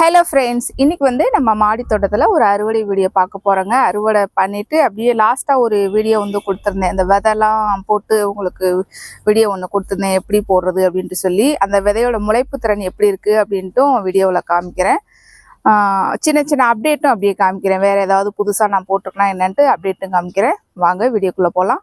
Hello friends இன்றைக்கி வந்து நம்ம மாடி தோட்டத்தில் ஒரு அறுவடை வீடியோ பார்க்க போகிறோங்க அறுவடை பண்ணிவிட்டு அப்படியே லாஸ்ட்டாக ஒரு வீடியோ வந்து கொடுத்துருந்தேன். இந்த விதைலாம் போட்டு உங்களுக்கு வீடியோ ஒன்று கொடுத்துருந்தேன். எப்படி போடுறது அப்படின்ட்டு சொல்லி அந்த விதையோட முளைப்பு திறன் எப்படி இருக்குது அப்படின்ட்டும் வீடியோவில் காமிக்கிறேன். சின்ன சின்ன அப்டேட்டும் அப்படியே காமிக்கிறேன். வேறு ஏதாவது புதுசாக நான் போட்டிருக்கேனா என்னன்ட்டு அப்டேட்டும் காமிக்கிறேன். வாங்க வீடியோக்குள்ளே போகலாம்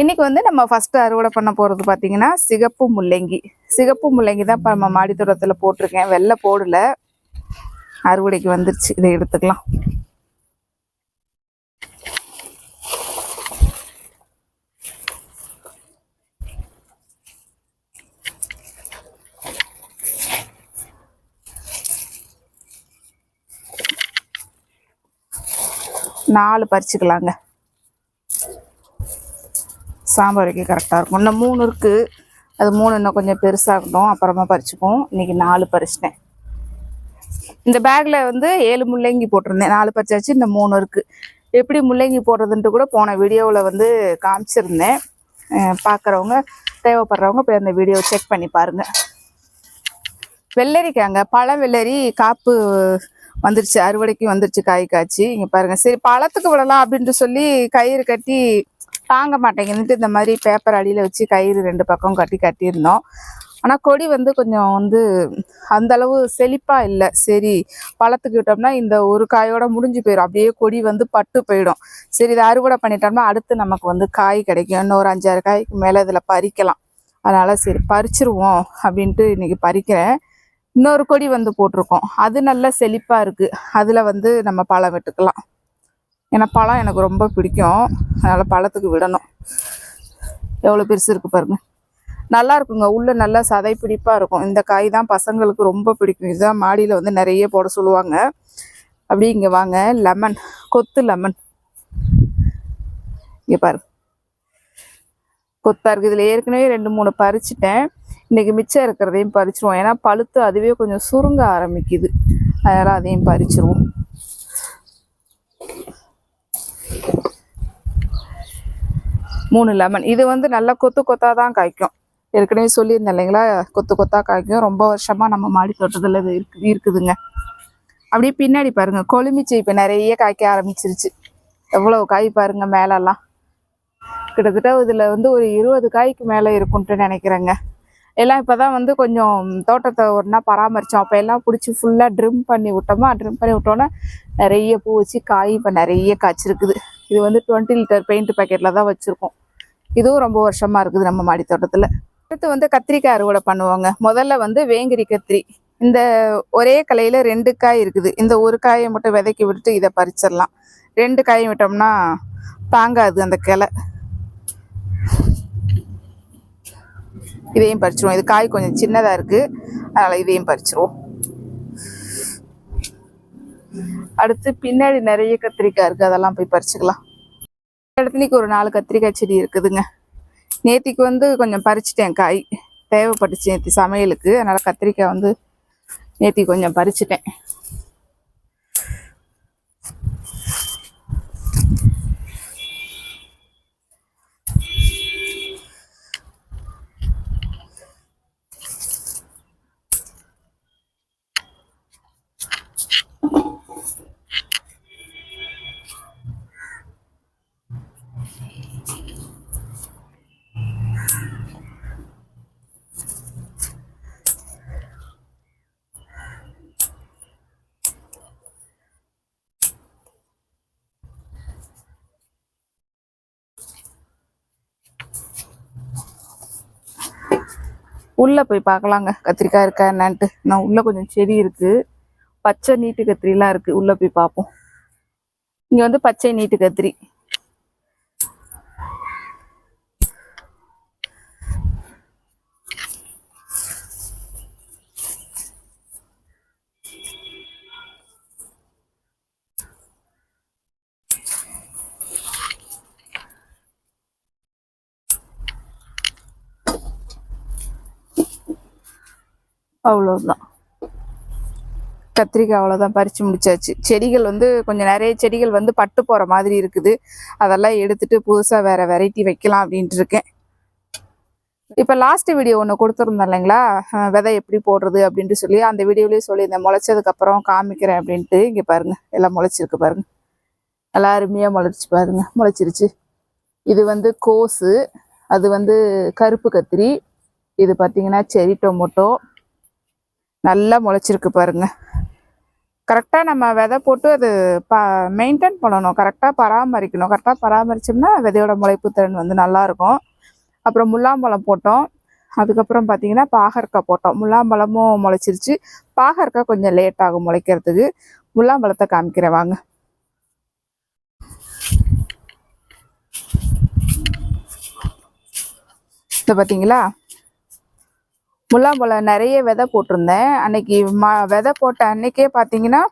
இன்னைக்கு வந்து நம்ம ஃபஸ்ட்டு அறுவடை பண்ண போகிறது பார்த்திங்கன்னா சிகப்பு முள்ளங்கி. சிகப்பு முள்ளங்கி தான் இப்போ நம்ம மாடித்தோட்டத்தில் போட்டிருக்கேன். வெள்ளை போடல. அறுவடைக்கு வந்துருச்சு. இதை எடுத்துக்கலாம். நாலு பறிச்சுக்கலாங்க. சாம்பார் வைக்க கரெக்டாக இருக்கும். இன்னும் மூணு இருக்குது அது மூணு இன்னும் கொஞ்சம் பெருசாகட்டும். அப்புறமா பறிச்சுப்போம் இன்னைக்கு நாலு பறிச்சிட்டேன். இந்த பேக்கில் வந்து ஏழு முள்ளங்கி போட்டிருந்தேன். நாலு பறிச்சாச்சு இந்த மூணு இருக்குது எப்படி முள்ளங்கி போடுறதுன்ட்டு கூட போன வீடியோவில் வந்து காமிச்சிருந்தேன். பார்க்குறவங்க தேவைப்படுறவங்க போய் அந்த வீடியோ செக் பண்ணி பாருங்கள் வெள்ளரிக்காங்க. பழம் வெள்ளரி காப்பு வந்துருச்சு. அறுவடைக்கு வந்துருச்சு காய் காய்ச்சி. இங்கே பாருங்கள் சரி பழத்துக்கு விடலாம் அப்படின்ட்டு சொல்லி கயிறு கட்டி தாங்க மாட்டேங்குதுன்ட்டு இந்த மாதிரி பேப்பர் அடியில் வச்சு கயிறு ரெண்டு பக்கம் கட்டி கட்டியிருந்தோம். ஆனால் கொடி வந்து கொஞ்சம் வந்து அந்தளவு செழிப்பாக இல்லை. சரி பழத்துக்கு விட்டோம்னா இந்த ஒரு காயோட முடிஞ்சு போயிடும் அப்படியே கொடி வந்து பட்டு போயிடும். சரி இதை அறுவடை பண்ணிட்டோம்னா அடுத்து நமக்கு வந்து காய் கிடைக்கும். இன்னும் ஒரு அஞ்சாறு காய்க்கு மேலே இதில் பறிக்கலாம். அதனால் சரி பறிச்சிருவோம் அப்படின்ட்டு இன்றைக்கி பறிக்கிறேன். இன்னொரு கொடி வந்து போட்டிருக்கோம். அது நல்ல செழிப்பாக இருக்குது அதில் வந்து நம்ம பழம் வெட்டுக்கலாம். ஏன்னா பழம் எனக்கு ரொம்ப பிடிக்கும். அதனால் பழத்துக்கு விடணும். எவ்வளோ பெருசு இருக்குது பாருங்க. நல்லா இருக்குங்க. உள்ளே நல்லா சதை பிடிப்பாக இருக்கும். இந்த காய் தான் பசங்களுக்கு ரொம்ப பிடிக்கும். இதுதான் மாடியில் வந்து நிறைய போட சொல்லுவாங்க. அப்படி இங்கே வாங்க. லெமன் கொத்து லெமன் இங்கே பாருங்க. கொத்தா இருக்குது. இதில் ஏற்கனவே ரெண்டு மூணு பறிச்சிட்டேன். இன்றைக்கி மிச்சம் இருக்கிறதையும் பறிச்சிருவோம். ஏன்னா பழுத்து அதுவே கொஞ்சம் சுருங்க ஆரம்பிக்குது. அதனால் அதையும் பறிச்சிருவோம். மூணு லெமன் இது வந்து நல்லா கொத்து கொத்தாக தான் காய்க்கும். ஏற்கனவே சொல்லியிருந்தேன் இல்லைங்களா? கொத்து கொத்தாக காய்க்கும். ரொம்ப வருஷமாக நம்ம மாடி தோட்டத்தில் இது இருக்கு இருக்குதுங்க. அப்படியே பின்னாடி பாருங்க. கொழுமிச்சை இப்போ நிறைய காய்க்க ஆரம்பிச்சிருச்சு. எவ்வளோ காய் பாருங்க மேலெல்லாம். கிட்டத்தட்ட இதில் வந்து ஒரு இருபது காய்க்கு மேலே இருக்கும்ட்டு நினைக்கிறேங்க. எல்லாம் இப்போ தான் வந்து கொஞ்சம் தோட்டத்தை ஒரு நாள் பராமரித்தோம் அப்போ எல்லாம் பிடிச்சி ஃபுல்லாக ட்ரிம் பண்ணி விட்டோமா? ட்ரிம் பண்ணி விட்டோன்னே நிறைய பூ வச்சு காய் இப்போ நிறைய காய்ச்சிருக்குது. இது வந்து டுவெண்ட்டி லிட்டர் பெயிண்ட் பேக்கெட்டில் தான் வச்சுருக்கோம். இதுவும் ரொம்ப வருஷமாக இருக்குது நம்ம மாடி தோட்டத்தில். அடுத்து வந்து கத்திரிக்காய் அறுவடை பண்ணுவாங்க. முதல்ல வந்து வேங்கிரி கத்திரி. இந்த ஒரே கலையில் ரெண்டு காய் இருக்குது. இந்த ஒரு காயை மட்டும் விதைக்கி விட்டுட்டு இதை பறிச்சிடலாம். ரெண்டு காயை விட்டோம்னா தாங்காது அந்த கிளை. இதையும் பறிச்சிருவோம். இது காய் கொஞ்சம் சின்னதாக இருக்குது அதனால் இதையும் பறிச்சிருவோம். அடுத்து பின்னாடி நிறைய கத்திரிக்காய் இருக்குது அதெல்லாம் போய் பறிச்சுக்கலாம். இடத்துலைக்கு ஒரு நாலு கத்திரிக்காய் செடி இருக்குதுங்க. நேத்திக்கு வந்து கொஞ்சம் பறிச்சிட்டேன் காய். தேவைப்பட்டுச்சு நேற்று சமையலுக்கு. அதனால் கத்திரிக்காய் வந்து நேத்தி கொஞ்சம் பறிச்சிட்டேன். உள்ளே போய் பார்க்கலாங்க. கத்திரிக்காய் இருக்கா என்னான்ட்டு. நான் உள்ளே கொஞ்சம் செடி இருக்குது பச்சை நீட்டு கத்திரிலாம் இருக்குது உள்ளே போய் பார்ப்போம். இங்கே வந்து பச்சை நீட்டு கத்திரி. அவ்வளோதான் கத்திரிக்காய் அவ்வளோதான் பறித்து முடிச்சாச்சு. செடிகள் வந்து கொஞ்சம் நிறைய செடிகள் வந்து பட்டு போகிற மாதிரி இருக்குது. அதெல்லாம் எடுத்துட்டு புதுசாக வேறு வெரைட்டி வைக்கலாம் அப்படின்ட்டு இருக்கேன். இப்போ லாஸ்ட் வீடியோ ஒன்று கொடுத்துருந்தேன் இல்லைங்களா? விதை எப்படி போடுறது அப்படின்ட்டு சொல்லி அந்த வீடியோலேயே சொல்லியிருந்தேன். முளைச்சதுக்கப்புறம் காமிக்கிறேன் அப்படின்ட்டு. இங்கே பாருங்கள் எல்லாம் முளைச்சிருக்கு பாருங்கள் நல்லா அருமையாக முளைச்சி பாருங்கள் முளைச்சிருச்சு. இது வந்து கோஸு அது வந்து கருப்பு கத்திரி இது பார்த்தீங்கன்னா செரி டொமோட்டோ நல்லா முளைச்சிருக்கு பாருங்க. கரெக்டாக நம்ம விதை போட்டு அது ப மெயின்டைன் பண்ணணும். கரெக்டாக பராமரிக்கணும். கரெக்டாக பராமரிச்சோம்னா விதையோட முளைப்பு திறன் வந்து நல்லா இருக்கும் அப்புறம் முலாம்பழம் போட்டோம். அதுக்கப்புறம் பார்த்தீங்கன்னா பாகற்காய் போட்டோம். முல்லாம்பழமும் முளைச்சிருச்சு. பாகற்காய் கொஞ்சம் லேட் ஆகும் முளைக்கிறதுக்கு. முல்லாம்பழத்தை காமிக்கிறேன் வாங்க. இதை பார்த்தீங்களா முல்லாம்பழம் நிறைய விதை போட்டிருந்தேன். அன்னைக்கு ம விதை போட்ட அன்னைக்கே பார்த்தீங்கன்னா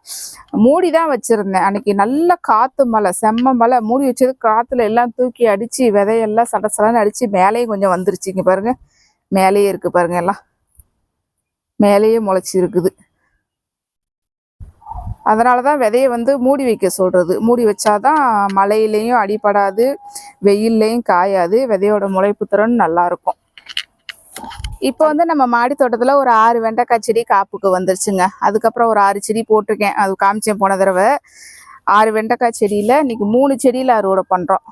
மூடி தான் வச்சுருந்தேன். அன்னைக்கு நல்ல காற்று மழை செம்ம மழை. மூடி வச்சது காற்றுல எல்லாம் தூக்கி அடித்து விதையெல்லாம் சட சடன்னு அடித்து மேலேயும் கொஞ்சம் வந்துருச்சுங்க பாருங்கள் மேலேயே இருக்குது பாருங்க எல்லாம். மேலேயே முளைச்சி இருக்குது அதனால தான் விதையை வந்து மூடி வைக்க சொல்கிறது மூடி வச்சாதான் மழையிலையும் அடிபடாது வெயில்லையும் காயாது. விதையோட முளைப்பு திறன் நல்லாயிருக்கும் இப்போ வந்து நம்ம மாடி தோட்டத்தில் ஒரு ஆறு வெண்டைக்காய் செடி காப்புக்கு வந்துருச்சுங்க. அதுக்கப்புறம் ஒரு ஆறு செடி போட்டிருக்கேன். அது காமிச்சேன் போன தடவை. ஆறு வெண்டைக்காய் செடியில் இன்னைக்கு மூணு செடியில் அறுவடை பண்ணுறோம்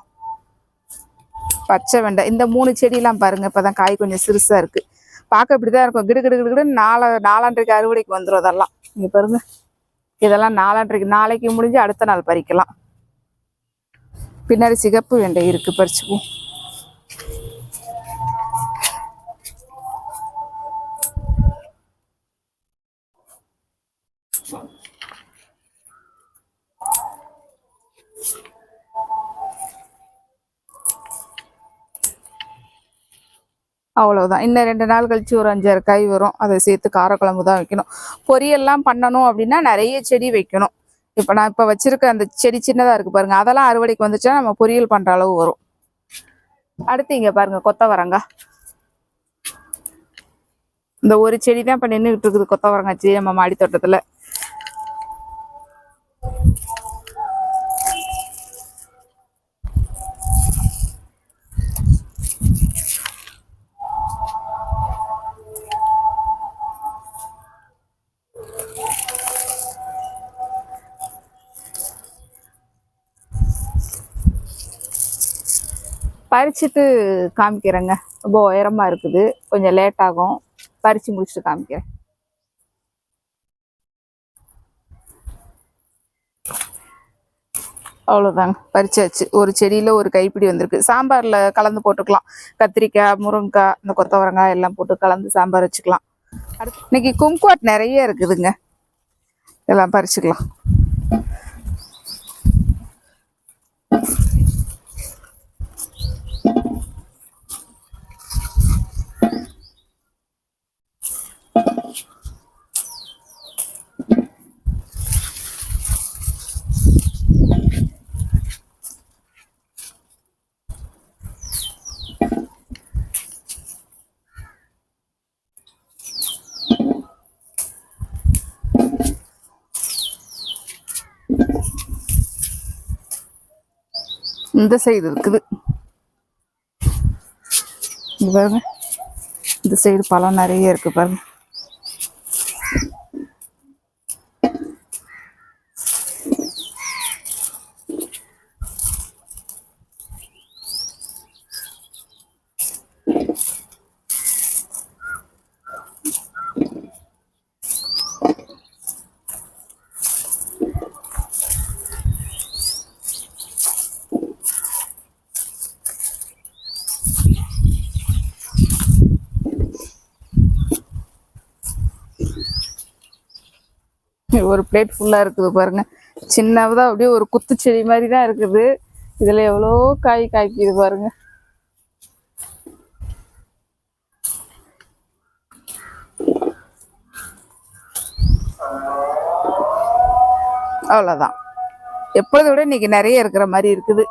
பச்சை வெண்டை. இந்த மூணு செடியெல்லாம் பாருங்க இப்போதான் காய் கொஞ்சம் சிறுசாக இருக்குது பார்க்க இப்படி தான் இருக்கும். கிடு கிடு கிடு நாலா நாலாண்டரைக்கு அறுவடைக்கு வந்துடும் அதெல்லாம். இங்கே பாருங்க. இதெல்லாம் நாலாண்டரைக்கு நாளைக்கு முடிஞ்சு அடுத்த நாள் பறிக்கலாம். பின்னாடி சிகப்பு வெண்டை இருக்குது பறிச்சுக்குவோம். அவ்வளவுதான். இன்னும் ரெண்டு நாள் கழிச்சு ஒரு அஞ்சாறு காய் வரும். அதை சேர்த்து காரக்குழம்பு தான் வைக்கணும். பொரியல்லாம் பண்ணணும் அப்படின்னா நிறைய செடி வைக்கணும். இப்போ நான் இப்போ வச்சிருக்க அந்த செடி சின்னதாக இருக்கு பாருங்க. அதெல்லாம் அறுவடைக்கு வந்துச்சுன்னா நம்ம பொரியல் பண்ற அளவு வரும். அடுத்து இங்க பாருங்க கொத்தவரங்காய் இந்த ஒரு செடி தான் இப்போ நின்றுக்கிட்டு இருக்குது கொத்தவரங்காய் செடி நம்ம மாடி தோட்டத்தில் பறிச்சுட்டு காமிக்கிறேங்க. ரொம்ப உயரமா இருக்குது. கொஞ்சம் லேட் ஆகும். பறிச்சு முடிச்சுட்டு காமிக்கிறேன். அவ்வளோதாங்க பறிச்சாச்சு. ஒரு செடியில் ஒரு கைப்பிடி வந்திருக்கு. சாம்பாரில் கலந்து போட்டுக்கலாம். கத்திரிக்காய் முருங்கைக்காய் இந்த கொத்தவரங்காய் எல்லாம் போட்டு கலந்து சாம்பார் வச்சுக்கலாம். அடுத்து இன்னைக்கு கும்குவாட் நிறைய இருக்குதுங்க. எல்லாம் பறிச்சுக்கலாம். இந்த சைடு இருக்குது. பாருங்க. இந்த சைடு பழம் நிறைய இருக்கு பாருங்க. ஒரு பிளேட் ஃபுல்லாக இருக்குது பாருங்கள் சின்னதாக அப்படியே ஒரு குத்து செடி மாதிரி தான் இருக்குது. இதில் எவ்வளோ காய் காய்க்குது பாருங்க. அவ்வளோதான் எப்பொழுது விட இன்னைக்கு நிறைய இருக்கிற மாதிரி இருக்குது.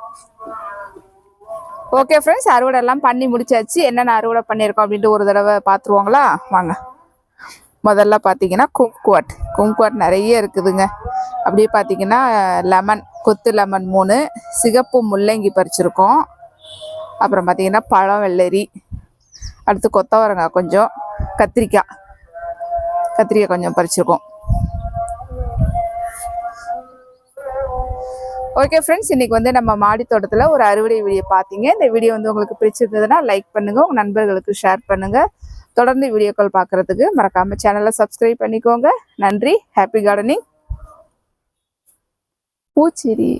ஓகே ஃப்ரெண்ட்ஸ் அறுவடை எல்லாம் பண்ணி முடிச்சாச்சு. என்னென்ன அறுவடை பண்ணியிருக்கோம் அப்படின்ட்டு ஒரு தடவை பார்த்துருவாங்களா? வாங்க. முதல்ல பார்த்தீங்கன்னா கும்குவாட். கும்குவாட் நிறைய இருக்குதுங்க. அப்படியே பார்த்தீங்கன்னா லெமன் கொத்து லெமன் மூணு சிகப்பு முள்ளங்கி பறிச்சிருக்கோம். அப்புறம் பார்த்தீங்கன்னா பழம் வெள்ளரி. அடுத்து கொத்தவரங்காய் கொஞ்சம் கத்திரிக்காய். கத்திரிக்காய் கொஞ்சம் பறிச்சிருக்கோம். ஓகே ஃப்ரெண்ட்ஸ் இன்னைக்கு வந்து நம்ம மாடி தோட்டத்தில் ஒரு அறுவடை வீடியோ பார்த்தீங்க இந்த வீடியோ வந்து உங்களுக்கு பிடிச்சிருந்ததுன்னா லைக் பண்ணுங்கள் உங்கள் நண்பர்களுக்கு ஷேர் பண்ணுங்கள் தொடர்ந்து வீடியோக்கள் பார்க்குறதுக்கு மறக்காம சேனலை சப்ஸ்கிரைப் பண்ணிக்கோங்க. நன்றி. Happy gardening பூச்சிரி